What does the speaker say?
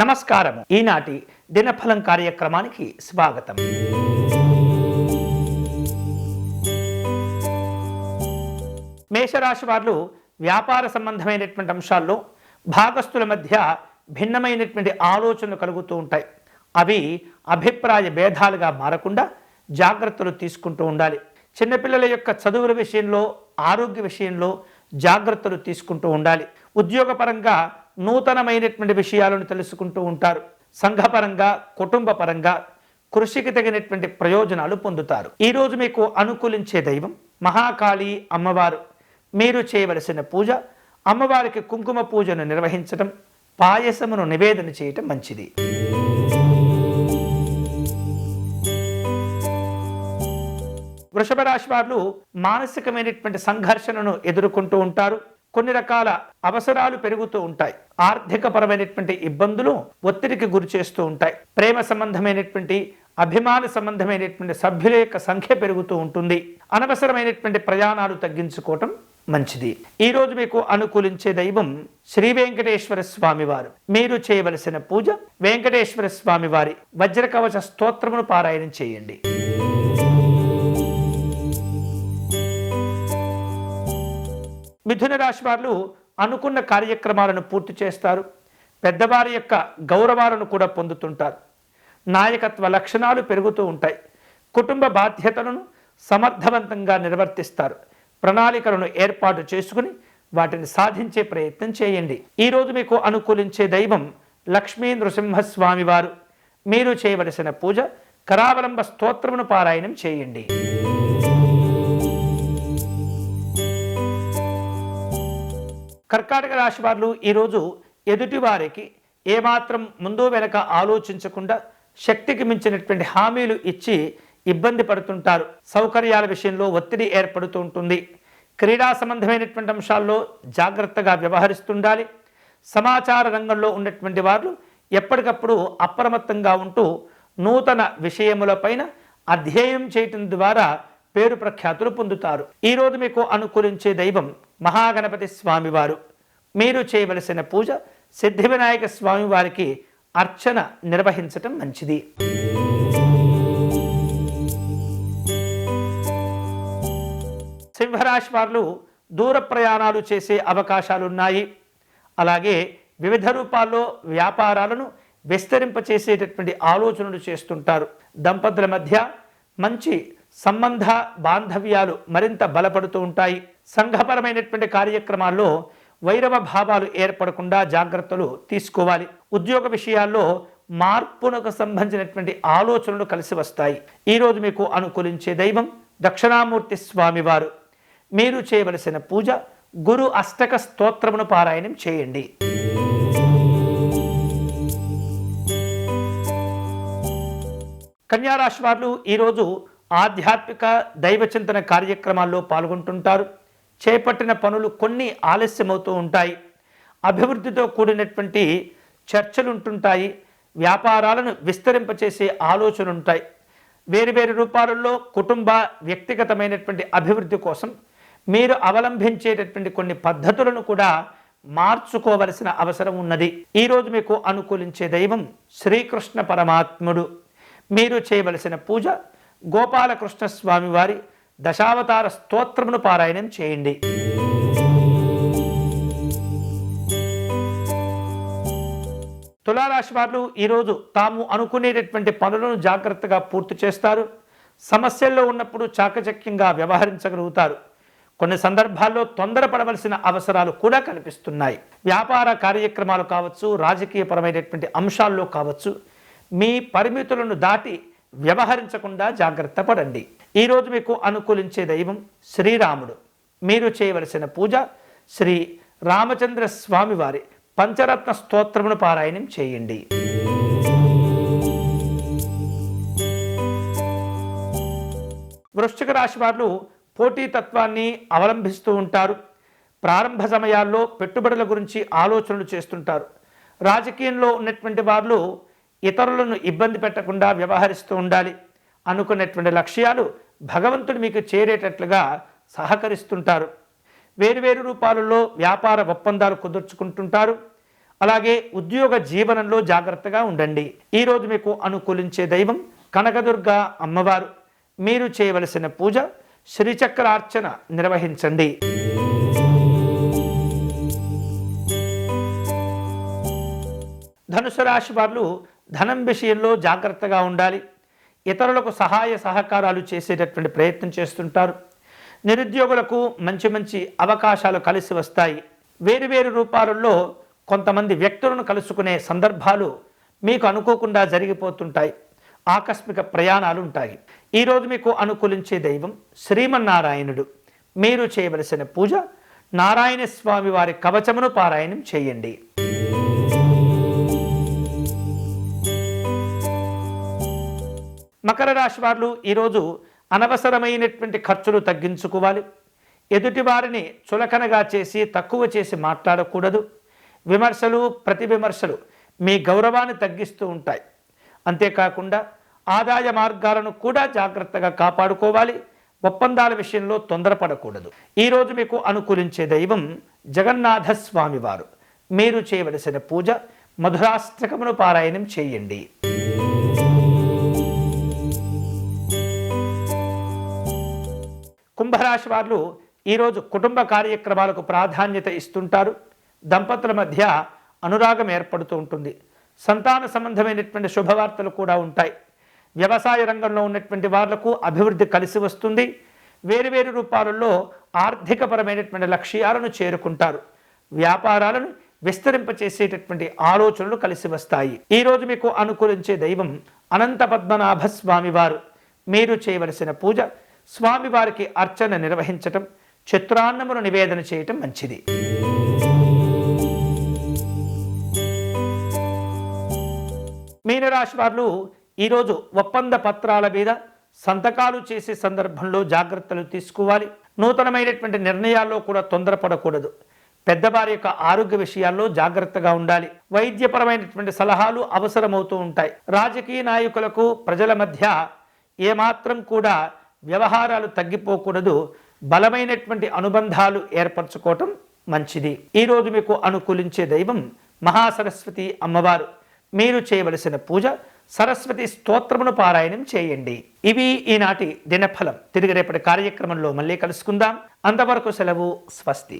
నమస్కారం. ఈనాటి దినఫలం కార్యక్రమానికి స్వాగతం. మేషరాశి వారు వ్యాపార సంబంధమైనటువంటి అంశాల్లో భాగస్తుల మధ్య భిన్నమైనటువంటి ఆలోచనలు కలుగుతూ ఉంటాయి. అవి అభిప్రాయ భేదాలుగా మారకుండా జాగ్రత్తలు తీసుకుంటూ ఉండాలి. చిన్నపిల్లల యొక్క చదువుల విషయంలో ఆరోగ్య విషయంలో జాగ్రత్తలు తీసుకుంటూ ఉండాలి. ఉద్యోగపరంగా నూతనమైనటువంటి విషయాలను తెలుసుకుంటూ ఉంటారు. సంఘపరంగా కుటుంబ పరంగా కృషికి తగినటువంటి ప్రయోజనాలు పొందుతారు. ఈరోజు మీకు అనుకూలించే దైవం మహాకాళి అమ్మవారు. మీరు చేయవలసిన పూజ అమ్మవారికి కుంకుమ పూజను నిర్వహించడం పాయసమును నివేదన చేయటం మంచిది. వృషభ రాశి వారు మానసికమైనటువంటి సంఘర్షణను ఎదుర్కొంటూ ఉంటారు. కొన్ని రకాల అవసరాలు పెరుగుతూ ఉంటాయి. ఆర్థిక పరమైనటువంటి ఇబ్బందులు ఒత్తిడికి గురి చేస్తూ ఉంటాయి. ప్రేమ సంబంధమైనటువంటి అభిమాన సంబంధమైనటువంటి సభ్యుల యొక్క సంఖ్య పెరుగుతూ ఉంటుంది. అనవసరమైనటువంటి ప్రయాణాలు తగ్గించుకోవటం మంచిది. ఈ రోజు మీకు అనుకూలించే దైవం శ్రీ వెంకటేశ్వర స్వామి వారు మీరు చేయవలసిన పూజ వెంకటేశ్వర స్వామి వారి వజ్రకవచ స్తోత్రమును పారాయణం చేయండి. మిథున రాశి వారు అనుకున్న కార్యక్రమాలను పూర్తి చేస్తారు. పెద్దవారి యొక్క గౌరవాలను కూడా పొందుతుంటారు. నాయకత్వ లక్షణాలు పెరుగుతూ ఉంటాయి. కుటుంబ బాధ్యతలను సమర్థవంతంగా నిర్వర్తిస్తారు. ప్రణాళికలను ఏర్పాటు చేసుకుని వాటిని సాధించే ప్రయత్నం చేయండి. ఈరోజు మీకు అనుకూలించే దైవం లక్ష్మీ నృసింహస్వామి వారు. మీరు చేయవలసిన పూజ కరావలంబ స్తోత్రమును పారాయణం చేయండి. కర్కాటక రాశి వారు ఈరోజు ఎదుటివారికి ఏమాత్రం ముందు వెనక ఆలోచించకుండా శక్తికి మించినటువంటి హామీలు ఇచ్చి ఇబ్బంది పడుతుంటారు. సౌకర్యాల విషయంలో ఒత్తిడి ఏర్పడుతూ ఉంటుంది. క్రీడా సంబంధమైనటువంటి అంశాల్లో జాగ్రత్తగా వ్యవహరిస్తుండాలి. సమాచార రంగంలో ఉన్నటువంటి వారు ఎప్పటికప్పుడు అప్రమత్తంగా ఉంటూ నూతన విషయములపైన అధ్యయనం చేయటం ద్వారా పేరు ప్రఖ్యాతులు పొందుతారు. ఈరోజు మీకు అనుకూలించే దైవం మహాగణపతి స్వామివారు. మీరు చేయవలసిన పూజ సిద్ధి వినాయక స్వామి వారికి అర్చన నిర్వహించటం మంచిది. సింహరాశి వారు దూర ప్రయాణాలు చేసే అవకాశాలు ఉన్నాయి అలాగే వివిధ రూపాల్లో వ్యాపారాలను విస్తరింపచేసేటటువంటి ఆలోచనలు చేస్తుంటారు. దంపతుల మధ్య మంచి సంబంధ బాంధవ్యాలు మరింత బలపడుతూ ఉంటాయి. సంఘపరమైనటువంటి కార్యక్రమాల్లో వైరవ భావాలు ఏర్పడకుండా జాగ్రత్తలు తీసుకోవాలి. ఉద్యోగ విషయాల్లో మార్పునకు సంబంధించినటువంటి ఆలోచనలు కలిసి వస్తాయి. ఈరోజు మీకు అనుకూలించే దైవం దక్షిణామూర్తి స్వామివారు. మీరు చేయవలసిన పూజ గురు అష్టక స్తోత్రమును పారాయణం చేయండి. కన్యారాశి వారు ఈరోజు ఆధ్యాత్మిక దైవచింతన కార్యక్రమాల్లో పాల్గొంటుంటారు. చేపట్టిన పనులు కొన్ని ఆలస్యమవుతూ ఉంటాయి. అభివృద్ధితో కూడినటువంటి చర్చలు ఉంటుంటాయి వ్యాపారాలను విస్తరింపచేసే ఆలోచనలు ఉంటాయి వేరు వేరు రూపాలలో కుటుంబ వ్యక్తిగతమైనటువంటి అభివృద్ధి కోసం మీరు అవలంబించేటటువంటి కొన్ని పద్ధతులను కూడా మార్చుకోవలసిన అవసరం ఉన్నది. ఈరోజు మీకు అనుకూలించే దైవం శ్రీకృష్ణ పరమాత్ముడు. మీరు చేయవలసిన పూజ గోపాలకృష్ణ స్వామివారి దశావతార స్తోత్రమును పారాయణం చేయండి. తులారాశి వారు ఈరోజు తాము అనుకునేటటువంటి పనులను జాగ్రత్తగా పూర్తి చేస్తారు. సమస్యల్లో ఉన్నప్పుడు చాకచక్యంగా వ్యవహరించగలుగుతారు. కొన్ని సందర్భాల్లో తొందరపడవలసిన అవసరాలు కూడా కనిపిస్తున్నాయి. వ్యాపార కార్యక్రమాలు కావచ్చు రాజకీయపరమైనటువంటి అంశాల్లో కావచ్చు మీ పరిమితులను దాటి వ్యవహరించకుండా జాగ్రత్త పడండి. ఈరోజు మీకు అనుకూలించే దైవం శ్రీరాముడు. మీరు చేయవలసిన పూజ శ్రీ రామచంద్ర స్వామి వారి పంచరత్న స్తోత్రమును పారాయణం చేయండి. వృశ్చిక రాశి వారు పోటీతత్వాన్ని అవలంబిస్తూ ఉంటారు. ప్రారంభ సమయాల్లో పెట్టుబడుల గురించి ఆలోచనలు చేస్తుంటారు. రాజకీయంలో ఉన్నటువంటి వాళ్ళు ఇతరులను ఇబ్బంది పెట్టకుండా వ్యవహరిస్తూ ఉండాలి. అనుకున్నటువంటి లక్ష్యాలు భగవంతుడు మీకు చేరేటట్లుగా సహకరిస్తుంటారు. వేరువేరు రూపాలలో వ్యాపార ఒప్పందాలు కుదుర్చుకుంటుంటారు. అలాగే ఉద్యోగ జీవనంలో జాగ్రత్తగా ఉండండి. ఈరోజు మీకు అనుకూలించే దైవం కనకదుర్గ అమ్మవారు. మీరు చేయవలసిన పూజ శ్రీచక్రార్చన నిర్వహించండి. ధనుసు రాశి వారు ధనం విషయంలో జాగ్రత్తగా ఉండాలి. ఇతరులకు సహాయ సహకారాలు చేసేటటువంటి ప్రయత్నం చేస్తుంటారు. నిరుద్యోగులకు మంచి మంచి అవకాశాలు కలిసి వస్తాయి. వేరువేరు రూపాలలో కొంతమంది వ్యక్తులను కలుసుకునే సందర్భాలు మీకు అనుకోకుండా జరిగిపోతుంటాయి. ఆకస్మిక ప్రయాణాలు ఉంటాయి. ఈరోజు మీకు అనుకూలించే దైవం శ్రీమన్నారాయణుడు. మీరు చేయవలసిన పూజ నారాయణ స్వామి వారి కవచమును పారాయణం చేయండి. మకర రాశి వాళ్ళు ఈరోజు అనవసరమైనటువంటి ఖర్చులు తగ్గించుకోవాలి. ఎదుటి వారిని చులకనగా చేసి తక్కువ చేసి మాట్లాడకూడదు. విమర్శలు ప్రతి విమర్శలు మీ గౌరవాన్ని తగ్గిస్తూ ఉంటాయి. అంతేకాకుండా ఆదాయ మార్గాలను కూడా జాగ్రత్తగా కాపాడుకోవాలి. ఒప్పందాల విషయంలో తొందరపడకూడదు. ఈరోజు మీకు అనుకూలించే దైవం జగన్నాథస్వామివారు మీరు చేయవలసిన పూజ మధురాష్టకమును పారాయణం చేయండి. కుంభరాశి వాళ్ళు ఈరోజు కుటుంబ కార్యక్రమాలకు ప్రాధాన్యత ఇస్తుంటారు. దంపతుల మధ్య అనురాగం ఏర్పడుతూ ఉంటుంది. సంతాన సంబంధమైనటువంటి శుభవార్తలు కూడా ఉంటాయి. వ్యవసాయ రంగంలో ఉన్నటువంటి వాళ్ళకు అభివృద్ధి కలిసి వస్తుంది. వేరువేరు రూపాలలో ఆర్థికపరమైనటువంటి లక్ష్యాలను చేరుకుంటారు. వ్యాపారాలను విస్తరింపచేసేటటువంటి ఆలోచనలు కలిసి వస్తాయి. ఈరోజు మీకు అనుకూలించే దైవం అనంత పద్మనాభ స్వామివారు మీరు చేయవలసిన పూజ స్వామివారికి అర్చన నిర్వహించటం చిత్రాన్నమును నివేదన చేయటం మంచిది. మీనరాశి వారు ఈరోజు ఒప్పంద పత్రాల మీద సంతకాలు చేసే సందర్భంలో జాగ్రత్తలు తీసుకోవాలి. నూతనమైనటువంటి నిర్ణయాల్లో కూడా తొందరపడకూడదు. పెద్దవారి యొక్క ఆరోగ్య విషయాల్లో జాగ్రత్తగా ఉండాలి. వైద్యపరమైనటువంటి సలహాలు అవసరమవుతూ ఉంటాయి. రాజకీయ నాయకులకు ప్రజల మధ్య ఏమాత్రం కూడా వ్యవహారాలు తగ్గిపోకూడదు బలమైనటువంటి అనుబంధాలు ఏర్పరచుకోవటం మంచిది. ఈరోజు మీకు అనుకూలించే దైవం మహాసరస్వతి అమ్మవారు. మీరు చేయవలసిన పూజ సరస్వతి స్తోత్రమును పారాయణం చేయండి. ఇవి ఈనాటి దినఫలం. తిరిగి రేపటి కార్యక్రమంలో మళ్ళీ కలుసుకుందాం. అంతవరకు సెలవు స్వస్తి.